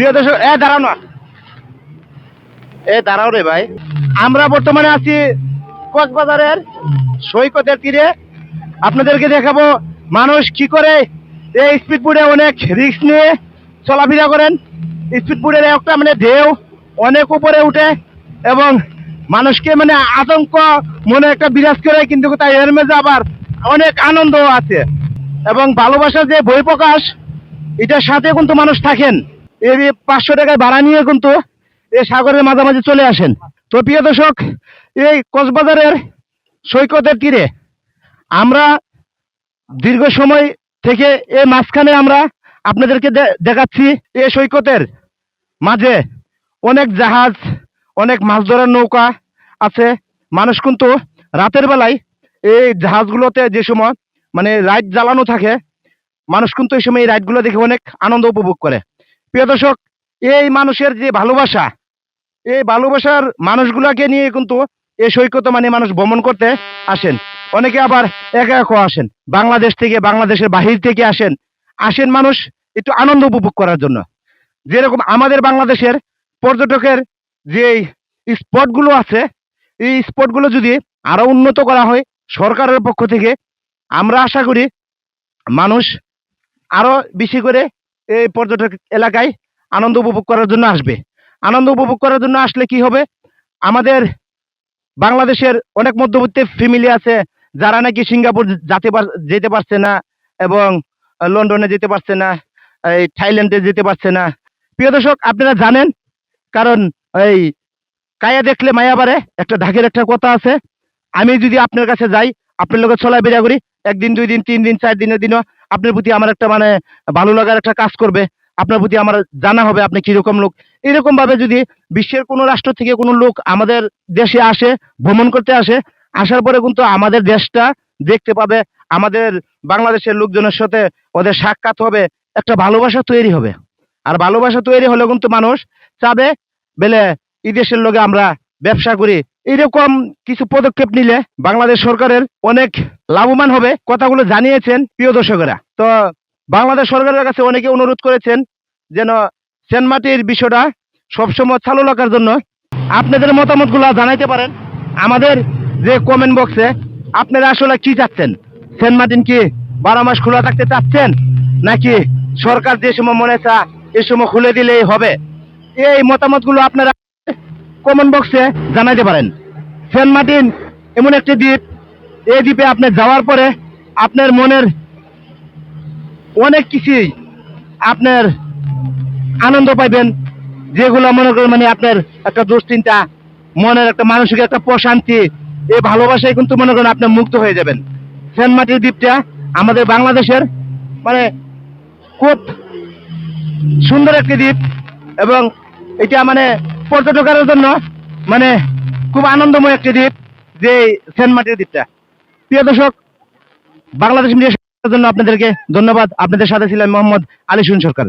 এ দাঁড়াও না। এ দাঁড়াও রে ভাই। আমরা বর্তমানে আছি কক্সবাজারের সৈকতের তীরে। আপনাদেরকে দেখাবো মানুষ কি করে এই স্পিড বোর্ডে অনেক রিস্ক নিয়ে চলাফেরা করেন। স্পিড বোর্ডের একটা মানে ঢেউ অনেক উপরে উঠে এবং মানুষকে মানে আতঙ্ক মনে একটা বিরাজ করে, কিন্তু তাই এর মেঝে আবার অনেক আনন্দ আছে। এবং ভালোবাসার যে বই প্রকাশ এটার সাথে কিন্তু মানুষ থাকেন। এই পাঁচশো টাকায় ভাড়া নিয়ে কিন্তু এই সাগরের মাঝামাঝি চলে আসেন। তো প্রিয় দর্শক, এই কক্সবাজারের সৈকতের তীরে আমরা দীর্ঘ সময় থেকে এই মাঝখানে আমরা আপনাদেরকে দেখাচ্ছি এই সৈকতের মাঝে অনেক জাহাজ, অনেক মাছ ধরার নৌকা আছে। মানুষ কিন্তু রাতের বেলায় এই জাহাজগুলোতে যে সময় মানে রাইড জ্বালানো থাকে, মানুষ কিন্তু এই সময় এই রাইডগুলো দেখে অনেক আনন্দ উপভোগ করে। প্রিয় দর্শক, এই মানুষের যে ভালোবাসা, এই ভালোবাসার মানুষগুলাকে নিয়ে কিন্তু এই সৈকত মানে মানুষ ভ্রমণ করতে আসেন। অনেকে আবার একা একা আসেন, বাংলাদেশ থেকে, বাংলাদেশের বাহির থেকে আসেন। আসেন মানুষ একটু আনন্দ উপভোগ করার জন্য। যেরকম আমাদের বাংলাদেশের পর্যটকের যে স্পটগুলো আছে, এই স্পটগুলো যদি আরও উন্নত করা হয় সরকারের পক্ষ থেকে, আমরা আশা করি মানুষ আরও বেশি করে এই পর্যটক এলাকায় আনন্দ উপভোগ করার জন্য আসবে। আনন্দ উপভোগ করার জন্য আসলে কি হবে? আমাদের বাংলাদেশের অনেক মধ্যবর্তী ফ্যামিলি আছে, যারা নাকি সিঙ্গাপুর যেতে যেতে পারছে না এবং লন্ডনে যেতে পারছে না, এই থাইল্যান্ডে যেতে পারছে না। প্রিয় দর্শক, আপনারা জানেন, কারণ এই কায়া দেখলে মায়া বাড়ে, একটা ঢাকের একটা কথা আছে। আমি যদি আপনার কাছে যাই, আপনার লোকের চলা বেরিয়া করি, একদিন, দুই দিন, তিন দিন, চার দিনের দিনও আপনার প্রতি আমার একটা মানে ভালো লাগার একটা কাজ করবে। আপনার প্রতি আমার জানা হবে আপনি কীরকম লোক। এরকম ভাবে যদি বিশ্বের কোনো রাষ্ট্র থেকে কোনো লোক আমাদের দেশে আসে, ভ্রমণ করতে আসে, আসার পরে কিন্তু আমাদের দেশটা দেখতে পাবে, আমাদের বাংলাদেশের লোকজনের সাথে ওদের সাক্ষাৎ হবে, একটা ভালোবাসা তৈরি হবে। আর ভালোবাসা তৈরি হলে কিন্তু মানুষ চাবে, বেলে এই দেশের লোকে আমরা ব্যবসা করি। এরকম কিছু পদক্ষেপ নিলে বাংলাদেশ সরকারের অনেক লাভবান হবে, কথাগুলো জানিয়েছেন প্রিয় দর্শকেরা। তো বাংলাদেশ সরকারের কাছে অনেকে অনুরোধ করেছেন যেন সেন্ট মার্টির বিষয়টা সবসময় চালু রাখার জন্য। আপনাদের মতামতগুলো জানাইতে পারেন। আমাদের যে কমেন্ট বক্সে আপনারা আসলে কি চাচ্ছেন? সেন্ট মার্টিন কি বারো মাস খোলা থাকতে চাচ্ছেন? নাকি সরকার যে সময় মনে চা এ সময় খুলে দিলেই হবে? এই মতামতগুলো আপনারা কমেন্ট বক্সে জানাইতে পারেন। সেন্ট মার্টিন এমন একটি দ্বীপ এই দ্বীপে আপনি যাওয়ার পরে আপনার মনের অনেক কিছুই আপনার আনন্দ পাইবেন, যেগুলো মনে করেন মানে আপনার একটা দুশ্চিন্তা, মনের একটা মানসিক একটা প্রশান্তি, এই ভালোবাসায় কিন্তু মনে করেন আপনি মুক্ত হয়ে যাবেন। সেন্ট মার্টিন দ্বীপটা আমাদের বাংলাদেশের মানে খুব সুন্দর একটি দ্বীপ এবং এটা মানে পর্যটকের জন্য মানে খুব আনন্দময় একটি দ্বীপ যে সেন্ট মার্টিন দ্বীপটা। প্রিয় দর্শক বাংলাদেশ মিডিয়া জন্য আপনাদেরকে ধন্যবাদ। আপনাদের সাথে ছিলেন মোহাম্মদ আলিসুন সরকার।